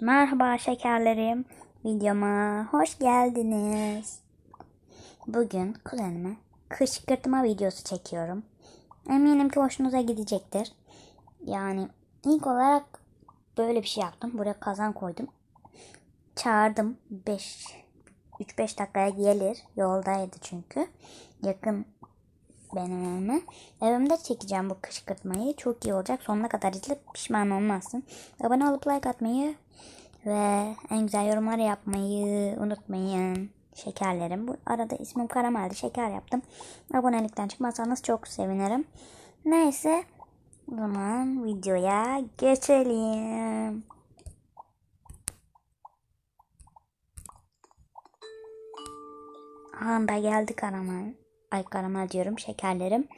Merhaba şekerlerim. Videoma hoş geldiniz. Bugün kuzenime kışkırtma videosu çekiyorum. Eminim ki hoşunuza gidecektir. Yani ilk olarak böyle bir şey yaptım. Buraya kazan koydum. Çağırdım. 5 3-5 dakikaya gelir. Yoldaydı çünkü. Yakın benim evime. Evimde çekeceğim bu kışkırtmayı. Çok iyi olacak. Sonuna kadar izleyip pişman olmazsın. Abone olup like atmayı ve en güzel yorumları yapmayı unutmayın. Şekerlerim. Bu arada ismim Karamel'di. Şeker yaptım. Abonelikten çıkmazsanız çok sevinirim. Neyse. O zaman videoya geçelim. Anda geldi karamel. Ay karamel diyorum şekerlerim.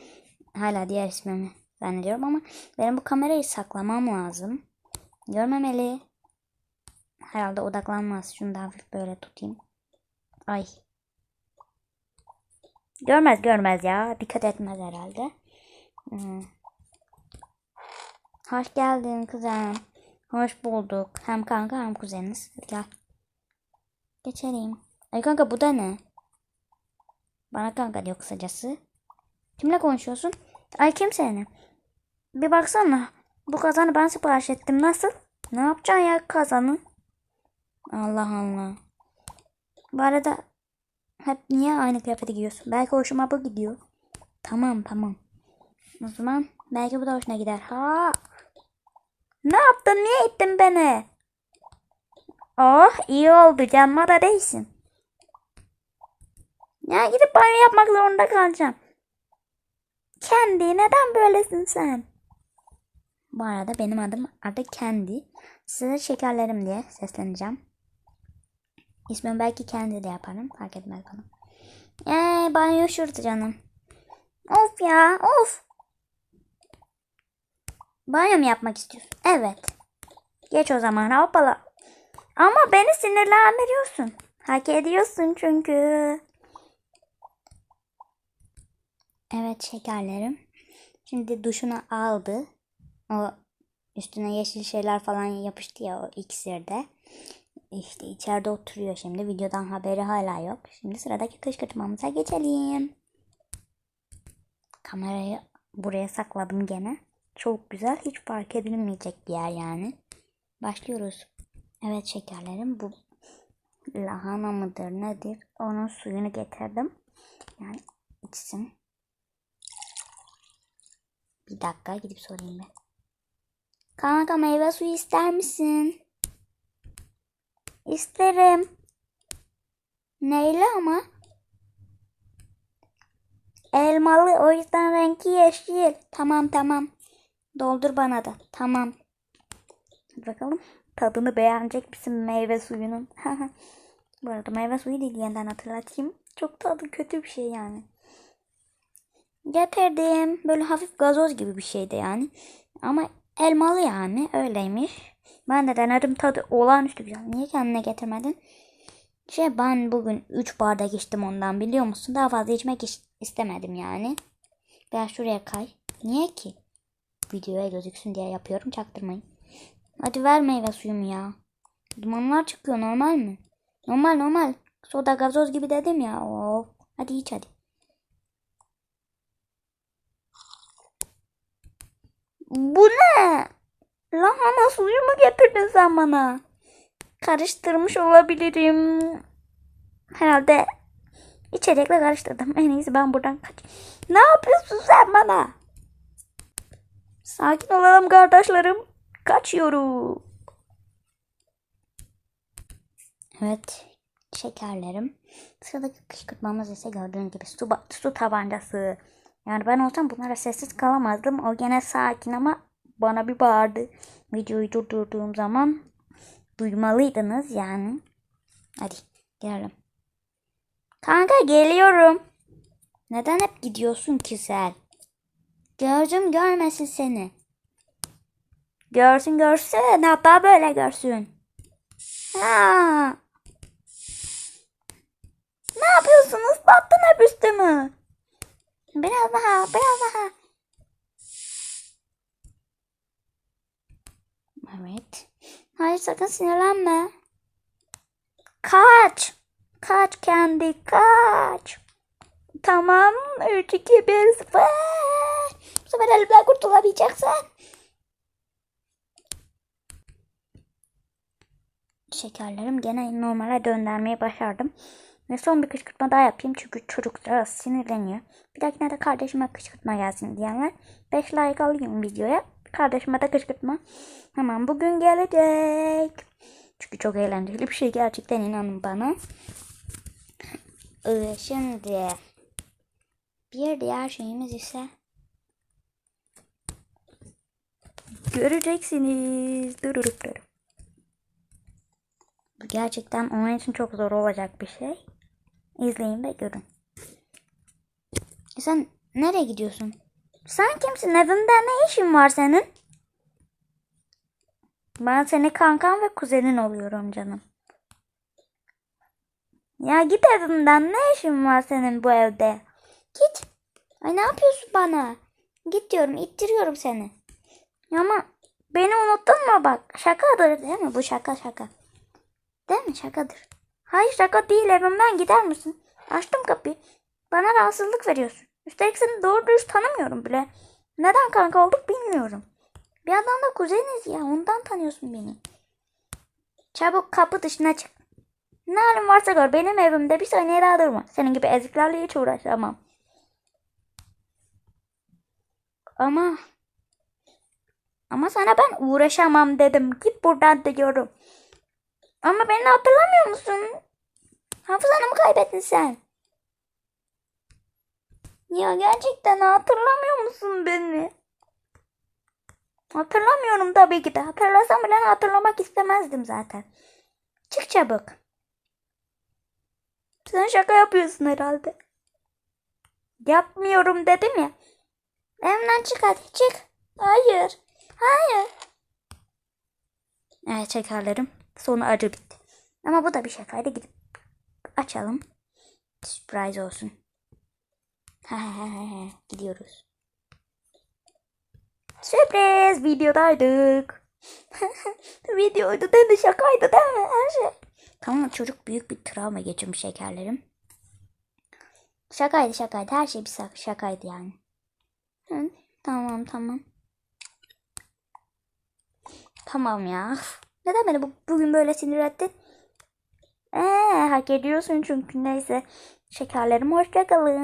Hala diğer ismimi zannediyorum ama benim bu kamerayı saklamam lazım. Görmemeli. Herhalde odaklanmaz. Şunu da hafif böyle tutayım. Ay. Görmez görmez ya. Dikkat etmez herhalde. Hmm. Hoş geldin kuzen. Hoş bulduk. Hem kanka hem kuzeniz. Hadi gel. Geçelim. Ay kanka bu da ne? Bana kanka diyor kısacası. Kimle konuşuyorsun? Ay kimsenin. Bir baksana. Bu kazanı ben sipariş ettim. Nasıl? Ne yapacaksın ya kazanı? Allah Allah. Bu arada hep niye aynı kıyafeti giyiyorsun? Belki hoşuma bu gidiyor. Tamam tamam. O zaman belki bu da hoşuna gider. Ha. Ne yaptın? Niye ittin beni? Oh iyi oldu. Canıma da değsin. Ya gidip banyo yapmak zorunda kalacağım. Kendi neden böylesin sen? Bu arada benim adım artık Kendi. Size şekerlerim diye sesleneceğim. İsmimi belki Kendi de yaparım. Fark etmez bana. Eee banyo şurada canım. Of ya of. Banyo mu yapmak istiyorsun? Evet. Geç o zaman hoppala. Ama beni sinirlendiriyorsun. Hak ediyorsun çünkü. Evet şekerlerim. Şimdi duşunu aldı. O üstüne yeşil şeyler falan yapıştı ya o iksirde. İşte içeride oturuyor şimdi. Videodan haberi hala yok. Şimdi sıradaki kışkırtmamıza geçelim. Kamerayı buraya sakladım gene. Çok güzel. Hiç fark edilmeyecek bir yer yani. Başlıyoruz. Evet şekerlerim bu lahana mıdır nedir? Onun suyunu getirdim. Yani içsin. Bir dakika gidip sorayım ben. Kanka meyve suyu ister misin? İsterim. Neyle ama? Elmalı o yüzden rengi yeşil. Tamam tamam. Doldur bana da. Tamam. Bakalım. Tadını beğenecek misin meyve suyunun? Bu arada meyve suyu değil yeniden hatırlatayım. Çok tadı kötü bir şey yani. Getirdim. Böyle hafif gazoz gibi bir şeydi yani. Ama elmalı yani öyleymiş. Ben de denedim tadı olağanüstü güzel. Niye kendine getirmedin? Şey ben bugün 3 bardak içtim ondan biliyor musun? Daha fazla içmek istemedim yani. Biraz şuraya kay. Niye ki? Videoya gözüksün diye yapıyorum çaktırmayın. Hadi ver meyve suyumu ya. Dumanlar çıkıyor normal mi? Normal normal. Soda gazoz gibi dedim ya. Of. Hadi iç hadi. Bu ne? Lahana suyu mu getirdin sen bana? Karıştırmış olabilirim. Herhalde içecekle karıştırdım. En iyisi ben buradan kaç. Ne yapıyorsun sen bana? Sakin olalım kardeşlerim. Kaçıyorum. Evet şekerlerim. Sıradaki kışkırtmamız ise gördüğünüz gibi su, su tabancası. Yani ben olsam bunlara sessiz kalamazdım. O gene sakin ama bana bir bağırdı. Videoyu durdurduğum zaman duymalıydınız yani. Hadi gelelim. Kanka geliyorum. Neden hep gidiyorsun ki sen? Gördüm görmesin seni. Görsün görsün. Hatta böyle görsün. Ha. Ne yapıyorsunuz? Battın hep üstümü. Biraz daha, biraz daha. Evet. Hayır sakın sinirlenme. Kaç. Kaç kendi kaç. Tamam. 3, 2, 1, 0. Bu sefer elimden kurtulabileceksin. Şekerlerim gene normale döndürmeyi başardım. Ve son bir kışkırtma daha yapayım çünkü çocuk biraz sinirleniyor. Bir dahakine de kardeşime kışkırtma gelsin diyenler 5 like alayım videoya. Kardeşime de kışkırtma. Hemen bugün gelecek. Çünkü çok eğlenceli bir şey gerçekten inanın bana. Ee, şimdi bir diğer şeyimiz ise göreceksiniz. Dururup durup. Gerçekten onun için çok zor olacak bir şey. İzleyin ve görün. Sen nereye gidiyorsun? Sen kimsin? Evimde ne işin var senin? Ben senin kankan ve kuzenin oluyorum canım. Ya git evimden. Ne işin var senin bu evde? Git. Ay ne yapıyorsun bana? Git diyorum. ittiriyorum seni. Ama beni unuttun mu bak? Şakadır değil mi? Bu şaka şaka. Değil mi? Şakadır. Hayır şaka değil evimden gider misin? Açtım kapıyı. Bana rahatsızlık veriyorsun. Üstelik seni doğru dürüst tanımıyorum bile. Neden kanka olduk bilmiyorum. Bir adam da kuzeniz ya ondan tanıyorsun beni. Çabuk kapı dışına çık. Ne halin varsa gör benim evimde bir saniye daha durma. Senin gibi eziklerle hiç uğraşamam. Ama ama sana ben uğraşamam dedim. Git buradan diyorum. Ama beni hatırlamıyor musun? Hafızanı mı kaybettin sen? Ya gerçekten hatırlamıyor musun beni? Hatırlamıyorum tabii ki de. Hatırlasam bile hatırlamak istemezdim zaten. Çık çabuk. Sen şaka yapıyorsun herhalde. Yapmıyorum dedim ya. Evden çık hadi çık. Hayır. Hayır. Evet şekerlerim. Sonu acı bitti. Ama bu da bir şakaydı. Gidip açalım. Surprise olsun. Gidiyoruz. Sürpriz videodaydık. Videoydu değil mi? Şakaydı değil mi? Her şey. Tamam çocuk büyük bir travma geçirmiş şekerlerim. Şakaydı şakaydı. Her şey bir şak- şakaydı yani. Hı, tamam tamam. Tamam ya. Neden beni bu, bugün böyle sinir ettin? Ee, hak ediyorsun çünkü neyse. Şekerlerim hoşça kalın.